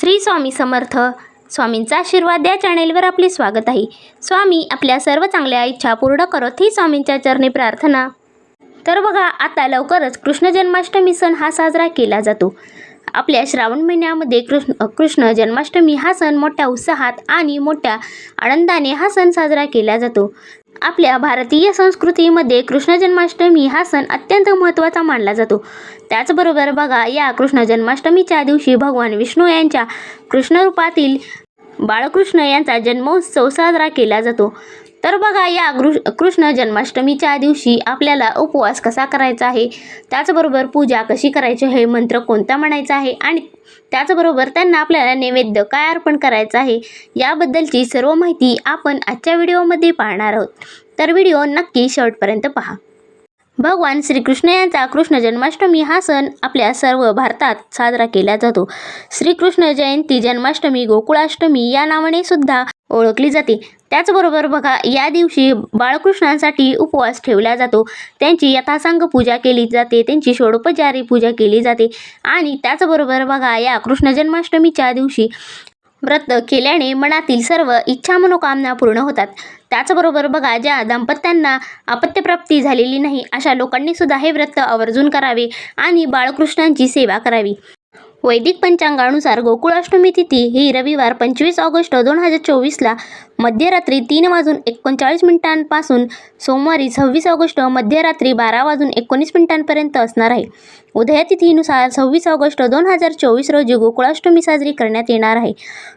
श्री स्वामी समर्थ. स्वामींचा आशीर्वाद या चॅनेलवर आपले स्वागत आहे. स्वामी आपल्या सर्व चांगल्या इच्छा पूर्ण करत ही स्वामींच्या चरणी प्रार्थना. तर बघा आता लवकरच कृष्ण जन्माष्टमी सण हा साजरा केला जातो. आपल्या श्रावण महिन्यामध्ये कृष्ण कृष्ण जन्माष्टमी हा सण मोठ्या उत्साहात आणि मोठ्या आनंदाने हा सण साजरा केला जातो. आपल्या भारतीय संस्कृतीमध्ये कृष्ण जन्माष्टमी हा सण अत्यंत महत्त्वाचा मानला जातो. त्याचबरोबर बघा या कृष्ण जन्माष्टमीच्या दिवशी भगवान विष्णू यांच्या कृष्णरूपातील बाळकृष्ण यांचा जन्मोत्सव साजरा केला जातो. तर बघा या कृष्ण जन्माष्टमीच्या दिवशी आपल्याला उपवास कसा करायचा आहे? त्याचबरोबर पूजा कशी करायची आहे मंत्र कोणता म्हणायचा आहे? आणि त्याचबरोबर त्यांना आपल्याला नैवेद्य काय अर्पण करायचं आहे? याबद्दलची सर्व माहिती आपण आजच्या व्हिडिओमध्ये पाहणार आहोत. तर व्हिडिओ नक्की शेवटपर्यंत पहा. भगवान श्रीकृष्ण यांचा कृष्ण जन्माष्टमी हा सण आपल्या सर्व भारतात साजरा केला जातो. श्रीकृष्ण जयंती जन्माष्टमी गोकुळाष्टमी या नावाने सुद्धा ओळखली जाते. त्याचबरोबर बघा या दिवशी बाळकृष्णांसाठी उपवास ठेवला जातो. त्यांची यथासांग पूजा केली जाते त्यांची षोडोपचारी पूजा केली जाते. आणि त्याचबरोबर बघा या कृष्ण जन्माष्टमीच्या दिवशी व्रत केल्याने मनातील सर्व इच्छा मनोकामना पूर्ण होतात. त्याचबरोबर बघा ज्या दाम्पत्यांना अपत्यप्राप्ती झालेली नाही अशा लोकांनीसुद्धा हे व्रत आवर्जून करावे आणि बाळकृष्णांची सेवा करावी. वैदिक पंचांगानुसार गोकुळाष्टमी तिथी ही रविवार पंचवीस ऑगस्ट दोन हजार चोवीसला मध्यरात्री तीन वाजून एकोणचाळीस मिनिटांपासून सोमवारी सव्वीस ऑगस्ट मध्यरात्री बारा वाजून एकोणीस मिनिटांपर्यंत असणार आहे. उदयतिथीनुसार सव्वीस ऑगस्ट दोन हजार चोवीस रोजी गोकुळाष्टमी साजरी करण्यात येणार आहे.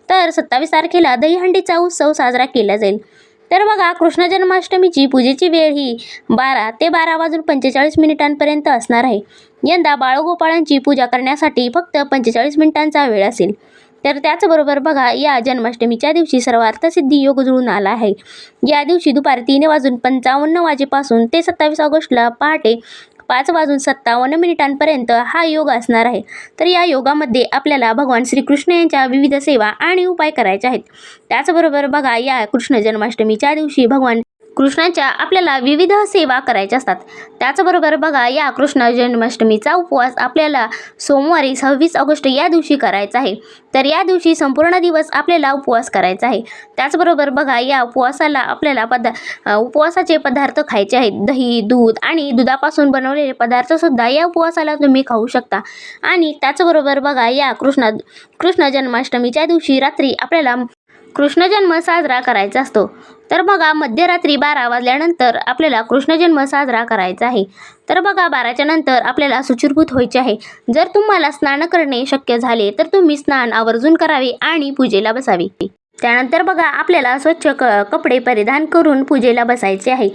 तर सत्तावीस तारखेला दहीहंडीचा उत्सव साजरा केला जाईल. तर बघा कृष्ण जन्माष्टमीची पूजेची वेळ ही बारा ते बारा वाजून पंचेचाळीस मिनिटांपर्यंत असणार आहे. यंदा बाळगोपाळांची पूजा करण्यासाठी फक्त पंचेचाळीस मिनिटांचा वेळ असेल. तर त्याचबरोबर बघा या जन्माष्टमीच्या दिवशी सर्वार्थसिद्धी योग जुळून आला आहे. या दिवशी दुपारी तीन वाजून पंचावन्न वाजेपासून ते सत्तावीस ऑगस्टला पहाटे पाच वाजून सत्तावन्न मिनिटांपर्यंत हा योग असणार आहे. तर या योगामध्ये आपल्याला भगवान श्रीकृष्ण यांच्या विविध सेवा आणि उपाय करायचे आहेत. त्याचबरोबर बघा या कृष्ण जन्माष्टमीच्या दिवशी भगवान कृष्णाच्या आपल्याला विविध सेवा करायच्या असतात. त्याचबरोबर बघा या कृष्ण जन्माष्टमीचा उपवास आपल्याला सोमवारी सव्वीस ऑगस्ट या दिवशी करायचा आहे. तर या दिवशी संपूर्ण दिवस आपल्याला उपवास करायचा आहे. त्याचबरोबर बघा या उपवासाला आपल्याला पदा उपवासाचे पदार्थ खायचे आहेत. दही दूध आणि दुधापासून बनवलेले पदार्थसुद्धा या उपवासाला तुम्ही खाऊ शकता. आणि त्याचबरोबर बघा या कृष्ण कृष्ण जन्माष्टमीच्या दिवशी रात्री आपल्याला कृष्ण जन्म साजरा करायचा असतो. तर बघा मध्यरात्री बारा वाजल्यानंतर आपल्याला कृष्ण जन्म साजरा करायचा आहे. तर बघा बाराच्या नंतर आपल्याला सुचिरभूत व्हायचे आहे. जर तुम्हाला स्नान करणे शक्य झाले तर तुम्ही स्नान आवर्जून करावे आणि पूजेला बसावे. त्यानंतर बघा आपल्याला स्वच्छ क कपडे परिधान करून पूजेला बसायचे आहे.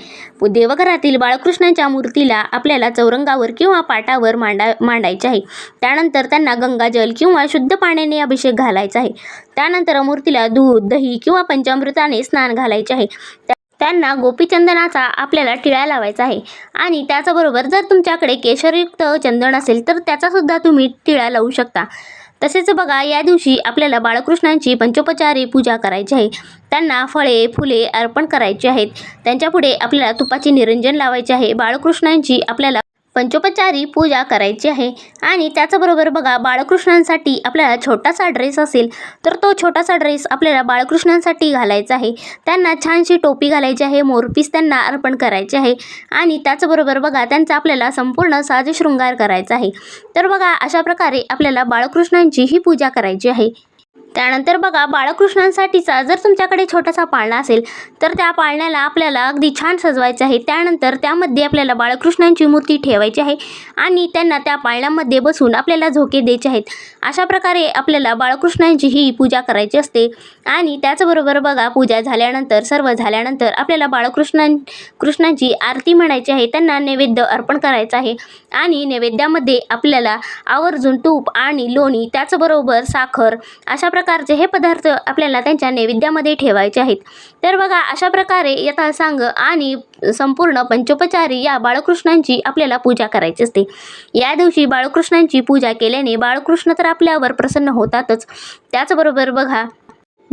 देवघरातील बाळकृष्णांच्या मूर्तीला आपल्याला चौरंगावर किंवा पाटावर मांडा मांडायचे आहे. त्यानंतर त्यांना गंगाजल किंवा शुद्ध पाण्याने अभिषेक घालायचा आहे. त्यानंतर मूर्तीला दूध दही किंवा पंचामृताने स्नान घालायचे आहे. त्या- त्यांना गोपीचंदनाचा आपल्याला टिळा लावायचा आहे. आणि त्याचबरोबर जर तुमच्याकडे केशरयुक्त चंदन असेल तर त्याचासुद्धा तुम्ही टिळा लावू शकता. तसेच बघा या दिवशी आपल्याला बाळकृष्णांची पंचोपचारी पूजा करायची आहे. त्यांना फळे फुले अर्पण करायची आहेत. त्यांच्यापुढे आपल्याला तुपाचे निरंजन लावायचे आहे. बाळकृष्णांची आपल्याला पंचोपचारी पूजा करायची आहे. आणि त्याचबरोबर बघा बाळकृष्णांसाठी आपल्याला छोटासा ड्रेस असेल तर तो छोटासा ड्रेस आपल्याला बाळकृष्णांसाठी घालायचा आहे. त्यांना छानशी टोपी घालायची आहे मोरपीस त्यांना अर्पण करायचे आहे. आणि त्याचबरोबर बघा त्यांचा आपल्याला संपूर्ण साजशृंगार करायचा आहे. तर बघा अशा प्रकारे आपल्याला बाळकृष्णांची ही पूजा करायची आहे. त्यानंतर बघा बाळकृष्णांसाठीचा जर तुमच्याकडे छोटासा पाळणा असेल तर त्या पाळण्याला आपल्याला अगदी छान सजवायचं आहे. त्यानंतर त्यामध्ये आपल्याला बाळकृष्णांची मूर्ती ठेवायची आहे आणि त्यांना त्या पाळण्यामध्ये बसून आपल्याला झोके द्यायचे आहेत. अशा प्रकारे आपल्याला बाळकृष्णांची ही पूजा करायची असते आणि त्याचबरोबर बघा पूजा झाल्यानंतर सर्व झाल्यानंतर आपल्याला बाळकृष्णां कृष्णांची आरती म्हणायची आहे. त्यांना नैवेद्य अर्पण करायचं आहे आणि नैवेद्यामध्ये आपल्याला आवर्जून तूप आणि लोणी त्याचबरोबर साखर अशा प्रकारचे हे पदार्थ आपल्याला त्यांच्या नैवेद्यामध्ये ठेवायचे आहेत. तर बघा अशा प्रकारे यथासांग आणि संपूर्ण पंचोपचारी या बाळकृष्णांची आपल्याला पूजा करायची असते. या दिवशी बाळकृष्णांची पूजा केल्याने बाळकृष्ण तर आपल्यावर प्रसन्न होतातच. त्याचबरोबर बघा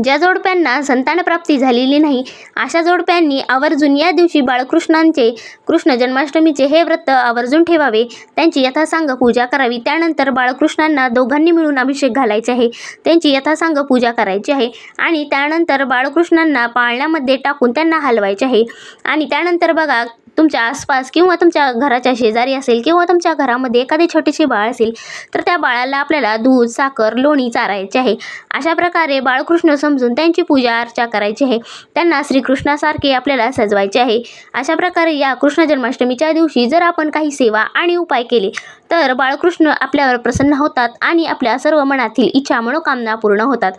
ज्या जोडप्यांना संतानप्राप्ती झालेली नाही अशा जोडप्यांनी आवर्जून या दिवशी बाळकृष्णांचे कृष्ण जन्माष्टमीचे हे व्रत आवर्जून ठेवावे. त्यांची यथासांग पूजा करावी. त्यानंतर बाळकृष्णांना दोघांनी मिळून अभिषेक घालायचे आहे. त्यांची यथासांग पूजा करायची आहे आणि त्यानंतर बाळकृष्णांना पाळण्यामध्ये टाकून त्यांना हलवायचे आहे. आणि त्यानंतर बघा तुमच्या आसपास किंवा तुमच्या घराच्या शेजारी असेल किंवा तुमच्या घरामध्ये एखादे छोटेसे बाळ असेल तर त्या बाळाला आपल्याला दूध साखर लोणी चारायचे आहे. अशा प्रकारे बाळकृष्ण समजून त्यांची पूजा अर्चा करायची आहे. त्यांना श्रीकृष्णासारखे आपल्याला सजवायचे आहे. अशा प्रकारे या कृष्ण जन्माष्टमीच्या दिवशी जर आपण काही सेवा आणि उपाय केले तर बाळकृष्ण आपल्यावर प्रसन्न होतात आणि आपल्या सर्व मनातील इच्छा मनोकामना पूर्ण होतात.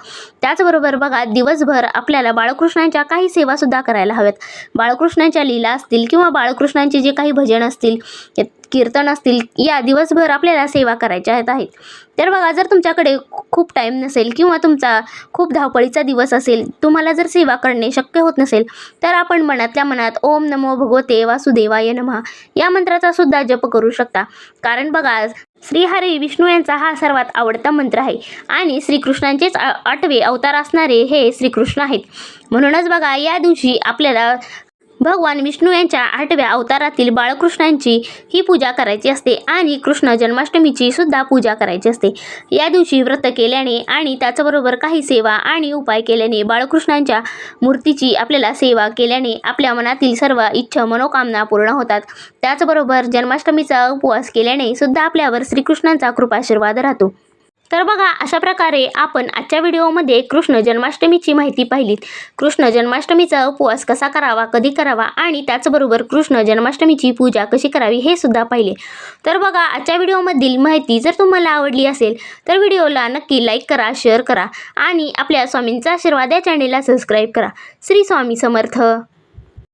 त्याचबरोबर बघा दिवसभर आपल्याला बाळकृष्णांच्या काही सेवासुद्धा करायला हव्यात. बाळकृष्णांच्या लीला असतील किंवा बाळकृष्णांचे जे काही भजन असतील कीर्तन असतील या दिवसभर आपल्याला सेवा करायच्या आहेत तर बघा जर तुमच्याकडे खूप टाईम नसेल किंवा तुमचा खूप धावपळीचा दिवस असेल तुम्हाला जर सेवा करणे शक्य होत नसेल तर आपण मनातल्या मनात ओम नमो भगवते वासुदेवाय नमः या मंत्राचा सुद्धा जप करू शकता. कारण बघा श्रीहरी विष्णू यांचा हा सर्वात आवडता मंत्र आहे आणि श्रीकृष्णांचेच आठवे अवतार असणारे हे श्रीकृष्ण आहेत. म्हणूनच बघा या दिवशी आपल्याला भगवान विष्णू यांच्या आठव्या अवतारातील बाळकृष्णांची ही पूजा करायची असते आणि कृष्ण जन्माष्टमीची सुद्धा पूजा करायची असते. या दिवशी व्रत केल्याने आणि त्याचबरोबर काही सेवा आणि उपाय केल्याने बाळकृष्णांच्या मूर्तीची आपल्याला सेवा केल्याने आपल्या मनातील सर्व इच्छा मनोकामना पूर्ण होतात. त्याचबरोबर जन्माष्टमीचा उपवास केल्याने सुद्धा आपल्यावर श्रीकृष्णांचा कृपाशीर्वाद राहतो. तर बघा अशा प्रकारे आपण आजच्या व्हिडिओमध्ये कृष्ण जन्माष्टमीची माहिती पाहिलीत. कृष्ण जन्माष्टमीचा उपवास कसा करावा कधी करावा आणि त्याचबरोबर कृष्ण जन्माष्टमीची पूजा कशी करावी हे सुद्धा पाहिले. तर बघा आजच्या व्हिडिओमधील माहिती जर तुम्हाला आवडली असेल तर व्हिडिओला नक्की लाईक करा शेअर करा आणि आपल्या स्वामींचा आशीर्वाद या चॅनेलला सबस्क्राईब करा. श्री स्वामी समर्थ.